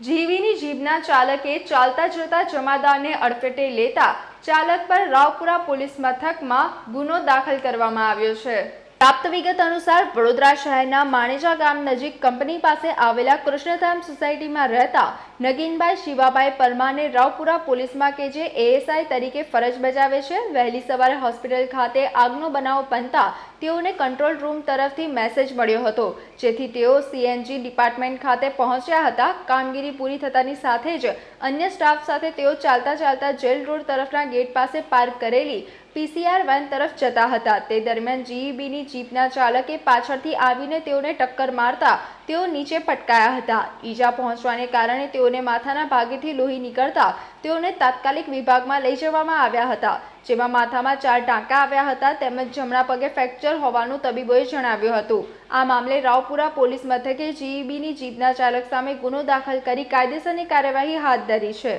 જીવીની જીભના ચાલકે ચાલતા જતા જમાદારને અડફેટે લેતા ચાલક પર રાવપુરા પોલીસ મથકમાં ગુનો દાખલ કરવામાં આવ્યો છે. પ્રાપ્ત વિગત અનુસાર વડોદરા શહેરના માણેજા ગામ નજીક કંપની પાસે આવેલા કૃષ્ણધામ સોસાયટીમાં રહેતા નગીનભાઈ શિવાભાઈ પરમારને રાવપુરા પોલીસમાં કે જે એએસઆઈ તરીકે ફરજ બજાવે છે, વહેલી સવારે હોસ્પિટલ ખાતે આગનો બનાવ બનતા તેઓને કંટ્રોલ રૂમ તરફથી મેસેજ મળ્યો હતો, જેથી તેઓ સીએનજી ડિપાર્ટમેન્ટ ખાતે પહોંચ્યા હતા. કામગીરી પૂરી થતાની સાથે જ અન્ય સ્ટાફ સાથે તેઓ ચાલતા ચાલતા જેલ રોડ તરફના ગેટ પાસે પાર્ક કરેલી પીસીઆર વેન તરફ જતા હતા. તે દરમિયાન જીઈબીની જીપના ચાલકે પાછળથી આવીને તેઓને ટક્કર મારતા તેઓ નીચે પટકાયા હતા. ઈજા પહોંચવાને કારણે તેઓને માથાના ભાગેથી લોહી નીકળતા તેઓને તાત્કાલિક વિભાગમાં લઈ જવામાં આવ્યા હતા. જેમાં માથામાં ચાર ટાંકા આવ્યા હતા તેમજ જમણા પગે ફ્રેક્ચર હોવાનું તબીબોએ જણાવ્યું હતું. આ મામલે રાવપુરા પોલીસ મથકે જીઈબીની જીપના ચાલક સામે ગુનો દાખલ કરી કાયદેસરની કાર્યવાહી હાથ ધરી છે.